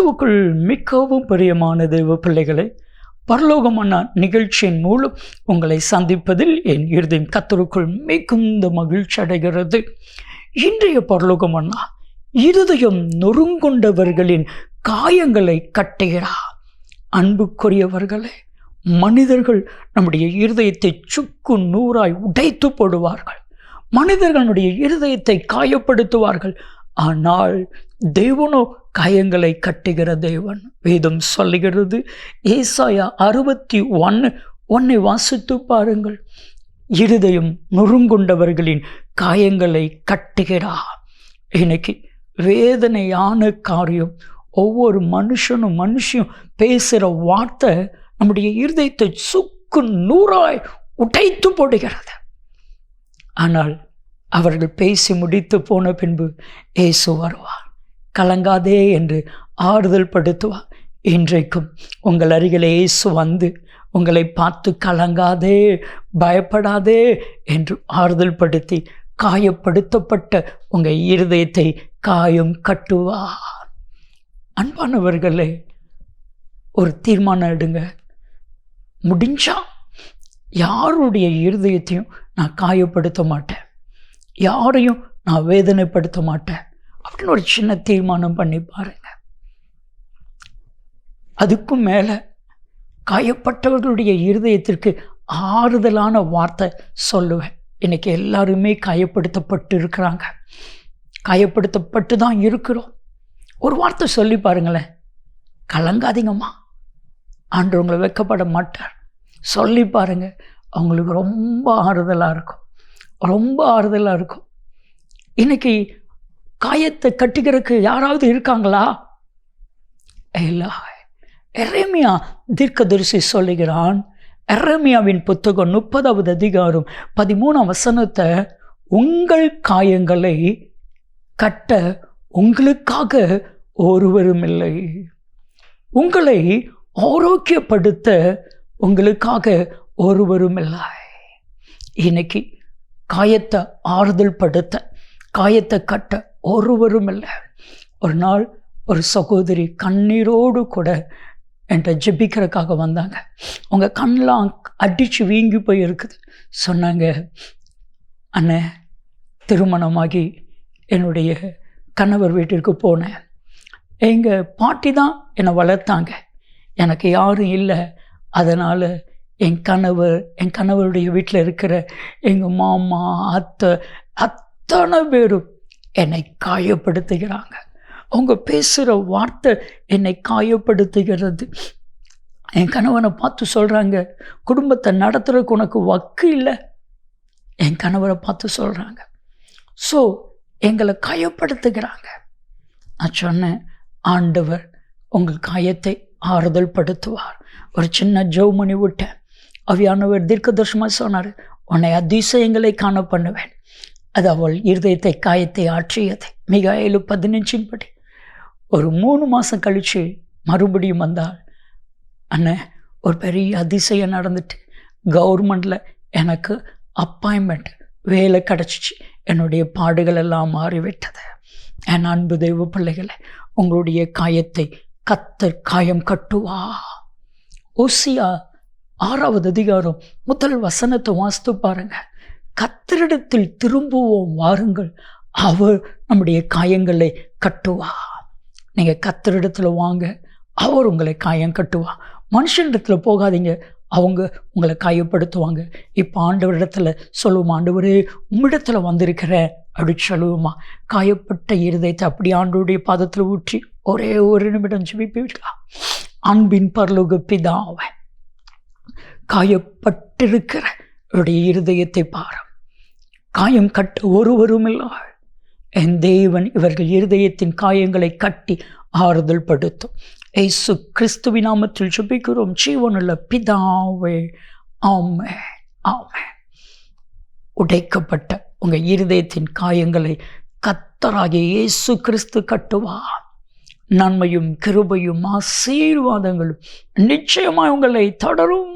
கிறிஸ்துவுக்குள் மிகவும் பிரியமான தேவ பிள்ளைகளை பரலோகமான நிகழ்ச்சியின் மூலம் உங்களை சந்திப்பதில் என் இருதயம் கத்தருக்குள் மிகுந்த மகிழ்ச்சி அடைகிறது. இன்றைய பரலோகமன்னா இருதயம் நொறுங்கொண்டவர்களின் காயங்களை கட்டுகிறா. அன்புக்குரியவர்களே மனிதர்கள் நம்முடைய இருதயத்தை சுக்கு நூறாய் உடைத்து போடுவார்கள். மனிதர்களுடைய இருதயத்தை காயப்படுத்துவார்கள். ஆனால் தேவனோ காயங்களை கட்டுகிற தேவன். வேதம் சொல்லுகிறது ஏசாயா அறுபத்தி ஒன்று ஒன்னை வாசித்து பாருங்கள். இருதயம் நொறுங்குண்டவர்களின் காயங்களை கட்டுகிறா. இன்னைக்கு வேதனையான காரியம் ஒவ்வொரு மனுஷனும் மனுஷியும் பேசுகிற வார்த்தை நம்முடைய இருதயத்தை சுக்கு நூறாய் உடைத்து போடுகிறது. ஆனால் அவர்கள் பேசி முடித்து போன பின்பு ஏசு வருவார். கலங்காதே என்று ஆறுதல் படுத்துவார். இன்றைக்கும் உங்கள் அருகில் இயேசு வந்து உங்களை பார்த்து கலங்காதே பயப்படாதே என்று ஆறுதல் படுத்தி காயப்படுத்தப்பட்ட உங்கள் இருதயத்தை காயம் கட்டுவார். அன்பானவர்களே ஒரு தீர்மானம் எடுங்க. முடிஞ்சா யாருடைய இருதயத்தையும் நான் காயப்படுத்த மாட்டேன். யாரையும் நான் வேதனைப்படுத்த மாட்டேன். அப்படின்னு ஒரு சின்ன தீர்மானம் பண்ணி பாருங்க. அதுக்கும் மேலே காயப்பட்டவர்களுடைய இருதயத்திற்கு ஆறுதலான வார்த்தை சொல்லுவேன். இன்னைக்கு எல்லாருமே காயப்படுத்தப்பட்டு இருக்கிறாங்க காயப்படுத்தப்பட்டு தான் இருக்கிறோம். ஒரு வார்த்தை சொல்லி பாருங்களேன். கலங்காதீங்கம்மா. ஆண்டவங்களை வைக்கப்பட மாட்டார். சொல்லி பாருங்க. அவங்களுக்கு ரொம்ப ஆறுதலாக இருக்கும். ரொம்ப ஆறுதலாக இருக்கும். இன்னைக்கு காயத்தை கட்டுகிறதுக்கு யாராவது இருக்காங்களா? இல்லை எரேமியா தீர்க்கதரிசி சொல்லுகிறான் எரேமியாவின் புத்தகம் முப்பதாவது அதிகாரம் பதிமூணாம் வசனத்தை உங்கள் காயங்களை கட்ட உங்களுக்காக ஒருவரும் இல்லை உங்களை ஆரோக்கியப்படுத்த உங்களுக்காக ஒருவரும் இல்லை இன்னைக்கு காயத்தை ஆறுதல் படுத்த காயத்தை கட்ட ஒருவரும் இல்லை ஒரு நாள் ஒரு சகோதரி கண்ணீரோடு கூட என்கிட்ட ஜெபிக்கிறதுக்காக வந்தாங்க. அவங்க கண்ணெலாம் அடித்து வீங்கி போய் இருக்குது சொன்னாங்க அண்ணே திருமணமாகி என்னுடைய கணவர் வீட்டிற்கு போனேன். எங்கள் பாட்டி தான் என்னை வளர்த்தாங்க. எனக்கு யாரும் இல்லை. அதனால் என் கணவர் என் கணவருடைய வீட்டில் இருக்கிற எங்கள் மாமா அத்தை அத்தனை பேரும் என்னை காயப்படுத்துகிறாங்க. அவங்க பேசுகிற வார்த்தை என்னை காயப்படுத்துகிறது. என் கணவனை பார்த்து சொல்கிறாங்க குடும்பத்தை நடத்துறதுக்கு உனக்கு வக்கு இல்லை. என் கணவரை பார்த்து சொல்கிறாங்க ஸோ எங்களை காயப்படுத்துகிறாங்க. நான் சொன்னேன் ஆண்டவர் உங்கள் காயத்தை ஆறுதல் படுத்துவார் ஒரு சின்ன ஜோமணி விட்டேன் அவியானவர் தீர்க்கதர்ஷமாக சொன்னார் உன்னை அதிசயங்களை காண பண்ணுவேன். அது அவள் இருதயத்தை காயத்தை ஆற்றியது. மிக ஏழு பதினஞ்சின் படி. ஒரு மூணு மாதம் கழித்து மறுபடியும் வந்தாள். அண்ணன் ஒரு பெரிய அதிசயம் நடந்துட்டு. கவர்மெண்டில் எனக்கு அப்பாயின்மெண்ட் வேலை கிடச்சிச்சு. என்னுடைய பாடுகள் எல்லாம் மாறிவிட்டது. என் அன்பு தெய்வ பிள்ளைகளை உங்களுடைய காயத்தை கத்தர் காயம் கட்டுவா? ஓசியா ஆறாவது அதிகாரம் முதல் வசனத்தை வாஸ்து பாருங்கள் கத்தரிடத்தில் திரும்புவோம் வாருங்கள். அவர் நம்முடைய காயங்களை கட்டுவா. நீங்கள் கத்தரிடத்தில் வாங்க அவர் உங்களை காயம் கட்டுவா. மனுஷனிடத்தில் போகாதீங்க அவங்க உங்களை காயப்படுத்துவாங்க. இப்போ ஆண்டவரிடத்தில் சொல்லுவோம் ஆண்டவரே உம்மிடத்தில் வந்திருக்கிறேன். அப்படி சொல்லுவோமா? காயப்பட்ட இருதயத்தை அப்படி ஆண்டோடைய பாதத்தில் ஊற்றி ஒரே ஒரு நிமிடம் ஜெபிப்பீர்களா? அன்பின் பரலோக பிதாவை காயப்பட்டிருக்கிற அவருடைய இருதயத்தை பாரம். காயம் கட்ட ஒருவரும் என் தேவன் இவர்கள் இருதயத்தின் காயங்களை கட்டி ஆறுதல் படுத்தும். ஏசு கிறிஸ்துவின் நாமத்தில் சுபிக்கிறோம் ஜீவனுள்ள பிதாவே ஆமே ஆமே உடைக்கப்பட்ட உங்கள் இருதயத்தின் காயங்களை கத்தராகிய இயேசு கிறிஸ்து கட்டுவா நன்மையும் கிருபையும் ஆசீர்வாதங்களும் நிச்சயமாக உங்களை தொடரும்.